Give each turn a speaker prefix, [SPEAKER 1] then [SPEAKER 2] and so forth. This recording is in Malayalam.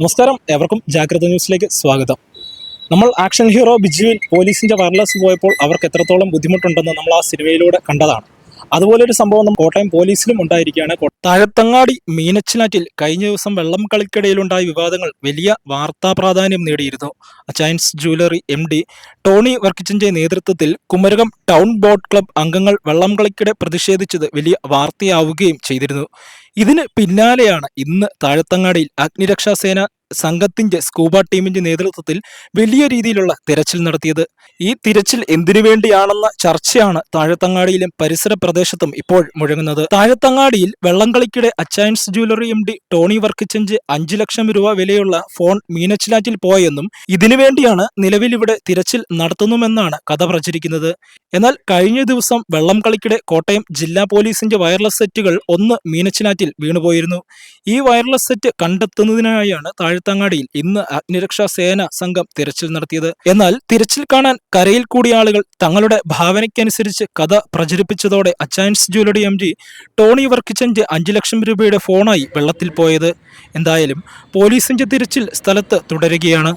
[SPEAKER 1] നമസ്കാരം. എവർക്കും ജാഗ്രത ന്യൂസിലേക്ക് സ്വാഗതം. നമ്മൾ ആക്ഷൻ ഹീറോ ബിജുവിൽ പോലീസിന്റെ വയർലെസ് പോയപ്പോൾ അവർക്ക് എത്രത്തോളം ബുദ്ധിമുട്ടുണ്ടെന്ന് നമ്മൾ ആ സിനിമയിലൂടെ കണ്ടതാണ്. അതുപോലെ ഒരു സംഭവം നമ്മൾ കോട്ടയം പോലീസിലും ഉണ്ടായിരിക്കുകയാണ്. താഴത്തങ്ങാടി മീനച്ചിനാറ്റിൽ കഴിഞ്ഞ ദിവസം വെള്ളം കളിക്കിടയിലുണ്ടായ വിവാദങ്ങൾ വലിയ വാർത്താ പ്രാധാന്യം നേടിയിരുന്നു. Achayans jewellery M D Tony വർക്കിച്ചിന്റെ നേതൃത്വത്തിൽ കുമരകം ടൗൺ ബോട്ട് ക്ലബ് അംഗങ്ങൾ വെള്ളം കളിക്കിടെ പ്രതിഷേധിച്ചത് വലിയ വാർത്തയാവുകയും ചെയ്തിരുന്നു. ഇതിന് പിന്നാലെയാണ് ഇന്ന് താഴത്തങ്ങാടിയിൽ അഗ്നിരക്ഷാസേന സംഘത്തിന്റെ സ്കൂബ ടീമിന്റെ നേതൃത്വത്തിൽ വലിയ രീതിയിലുള്ള തിരച്ചിൽ നടത്തിയത്. ഈ തിരച്ചിൽ എന്തിനു വേണ്ടിയാണെന്ന ചർച്ചയാണ് താഴത്തങ്ങാടിയിലും പരിസര പ്രദേശത്തും ഇപ്പോൾ മുഴങ്ങുന്നത്. താഴത്തങ്ങാടിയിൽ വെള്ളംകളിക്കിടെ Achayans jewellery M D Tony വർക്കിച്ചഞ്ച് അഞ്ചു ലക്ഷം രൂപ വിലയുള്ള ഫോൺ മീനച്ചിലാറ്റിൽ പോയെന്നും ഇതിനു വേണ്ടിയാണ് നിലവിൽ ഇവിടെ തിരച്ചിൽ നടത്തുന്നുമെന്നാണ് കഥ പ്രചരിക്കുന്നത്. എന്നാൽ കഴിഞ്ഞ ദിവസം വെള്ളം കളിക്കിടെ കോട്ടയം ജില്ലാ പോലീസിന്റെ വയർലെസ് സെറ്റുകൾ ഒന്ന് മീനച്ചിനാറ്റിൽ വീണുപോയിരുന്നു ഈ വയർലെസ് സെറ്റ് കണ്ടെത്തുന്നതിനായാണ് താഴ്ത്തങ്ങാടിയിൽ ഇന്ന് അഗ്നിരക്ഷാ സേന സംഘം തിരച്ചിൽ നടത്തിയത്. എന്നാൽ തിരച്ചിൽ കാണാൻ കരയിൽ കൂടിയ ആളുകൾ തങ്ങളുടെ ഭാവനയ്ക്കനുസരിച്ച് കഥ പ്രചരിപ്പിച്ചതോടെ Achayans jewellery M G Tony വർക്കിച്ചന്റെ അഞ്ചു ലക്ഷം രൂപയുടെ ഫോണായി വെള്ളത്തിൽ പോയത്. എന്തായാലും പോലീസിന്റെ തിരച്ചിൽ സ്ഥലത്ത് തുടരുകയാണ്.